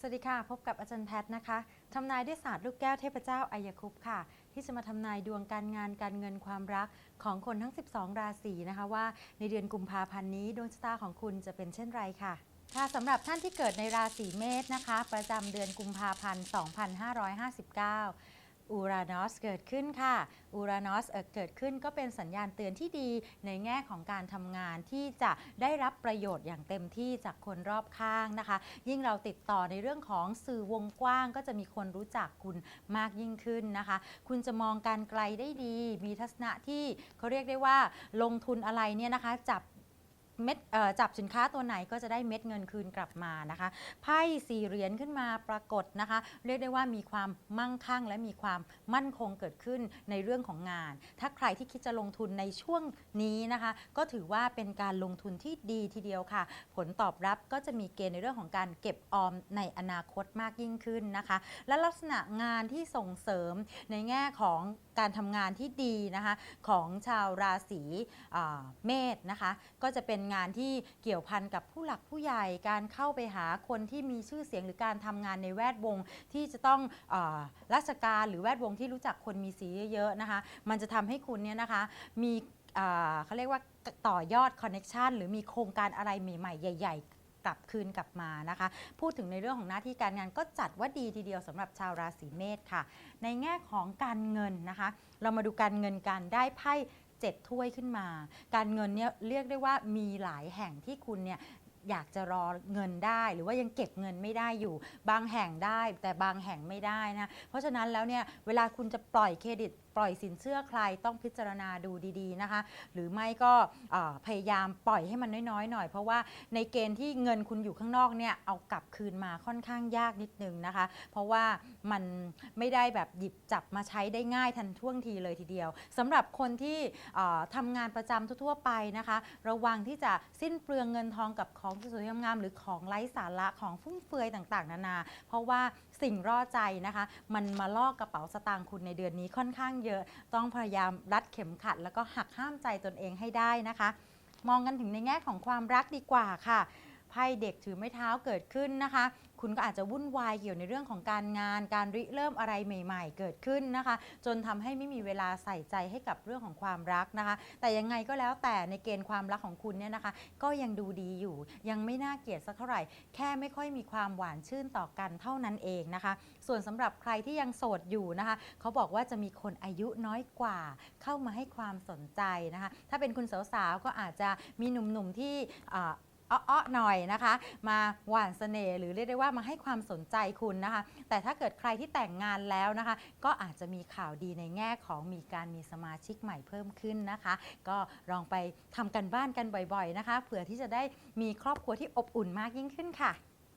สวัสดีค่ะ พบกับอาจารย์แพทย์นะคะทำนายด้วยศาสตร์ลูกแก้วเทพเจ้าอายคุปต์ค่ะ ที่จะมาทำนายดวงการงานการเงินความรักของคนทั้ง 12 ราศีนะคะว่าในเดือนกุมภาพันธ์นี้ดวงชะตาของคุณจะเป็นเช่นไรค่ะค่ะสำหรับท่านที่เกิดในราศีเมษนะคะ ประจำเดือนกุมภาพันธ์ 2559 อูรานอสเกิดขึ้นค่ะ อูรานอสเอ่อเกิดขึ้นก็เป็นสัญญาณเตือนที่ดีในแง่ของการทำงานที่จะได้รับประโยชน์อย่างเต็มที่จากคนรอบข้างนะคะ ยิ่งเราติดต่อในเรื่องของสื่อวงกว้าง ก็จะมีคนรู้จักคุณมากยิ่งขึ้นนะคะ คุณจะมองการไกลได้ดี มีทัศนะที่เขาเรียกได้ว่าลงทุนอะไรเนี่ยนะคะจับ เม็ดเอ่อจับสินค้าตัวไหนก็จะได้เม็ดเงินคืนกลับมานะคะไพ่สี่เหรียญขึ้นมาปรากฏนะคะ เรียกได้ว่ามีความมั่งคั่ง และมีความมั่นคงเกิดขึ้นในเรื่องของงาน ถ้าใครที่คิดจะลงทุนในช่วงนี้นะคะ ก็ถือว่าเป็นการลงทุนที่ดีทีเดียวค่ะ ผลตอบรับก็จะมีเกณฑ์ในเรื่องของการเก็บออมในอนาคตมากยิ่งขึ้นนะคะ และลักษณะงานที่ส่งเสริมในแง่ของการทำงานที่ดีนะคะของชาวราศีเมษนะคะ ก็จะเป็นงานที่เกี่ยวพันกับผู้หลักผู้ใหญ่ การเข้าไปหาคนที่มีชื่อเสียงหรือการทำงานในแวดวงที่จะต้องอราชการหรือแวดวงที่รู้จักคนมีสีเยอะๆนะคะ มันจะทำให้คุณเนี่ยนะคะมีเขาเรียกว่าต่อยอดคอนเน็ชันหรือมีโครงการอะไรใหม่ๆ ใหญ่ ๆกลับคืนกลับมานะคะ พูดถึงในเรื่องของหน้าที่การงานก็จัดว่าดีทีเดียวสำหรับชาวราศีเมษค่ะ ในแง่ของการเงินนะคะ เรามาดูการเงินกันได้ไพ่ เจ็ดถ้วยขึ้นมา การเงินเนี่ยเรียกได้ว่ามีหลายแห่งที่คุณเนี่ยอยากจะรอเงินได้ หรือว่ายังเก็บเงินไม่ได้อยู่ บางแห่งได้แต่บางแห่งไม่ได้นะเพราะฉะนั้นแล้วเนี่ยเวลาคุณจะปล่อยเครดิต ปล่อยสินเชื่อใครต้องพิจารณาดูดีๆนะคะ หรือไม่ก็พยายามปล่อยให้มันน้อยๆหน่อย เพราะว่าในเกณฑ์ที่เงินคุณอยู่ข้างนอกเนี่ยเอากลับคืนมาค่อนข้างยากนิดนึงนะคะ เพราะว่ามันไม่ได้แบบหยิบจับมาใช้ได้ง่ายทันท่วงทีเลยทีเดียวสำหรับคนที่อ่าทำงานประจำทั่วๆไปนะคะ ระวังที่จะสิ้นเปลืองเงินทองกับของสวยงามหรือของไร้สาระของฟุ่มเฟือยต่างๆ นานา เพราะว่าสิ่งร่อใจนะคะ มันมาลอกกระเป๋าสตางค์คุณในเดือนนี้ค่อนข้างเยอะต้องพยายามรัดเข็มขัด แล้วก็หักห้ามใจตนเองให้ได้นะคะ มองกันถึงในแง่ของความรักดีกว่าค่ะ ไพ่เด็กถือไม้เท้าเกิดขึ้นนะคะ คุณก็อาจจะวุ่นวายเกี่ยวในเรื่องของการงาน การริเริ่มอะไรใหม่ ๆ เกิดขึ้นนะคะ จนทำให้ไม่มีเวลาใส่ใจให้กับเรื่องของความรักนะคะ แต่ยังไงก็แล้วแต่ในเกณฑ์ความรักของคุณเนี่ยนะคะ ก็ยังดูดีอยู่ ยังไม่น่าเกลียดสักเท่าไหร่ แค่ไม่ค่อยมีความหวานชื่นต่อกันเท่านั้นเองนะคะ ส่วนสำหรับใครที่ยังโสดอยู่นะคะ เขาบอกว่าจะมีคนอายุน้อยกว่า เข้ามาให้ความสนใจนะคะ ถ้าเป็นคุณสาวๆก็อาจจะมีหนุ่มๆที่ อ้อๆหน่อยนะคะ มาหว่านเสน่ห์หรือเรียกได้ว่ามาให้ความสนใจคุณนะคะ แต่ถ้าเกิดใครที่แต่งงานแล้วนะคะ ก็อาจจะมีข่าวดีในแง่ของมีการมีสมาชิกใหม่เพิ่มขึ้นนะคะ ก็ลองไปทำกันบ้านกันบ่อยๆนะคะเผื่อที่จะได้มีครอบครัวที่อบอุ่นมากยิ่งขึ้นค่ะ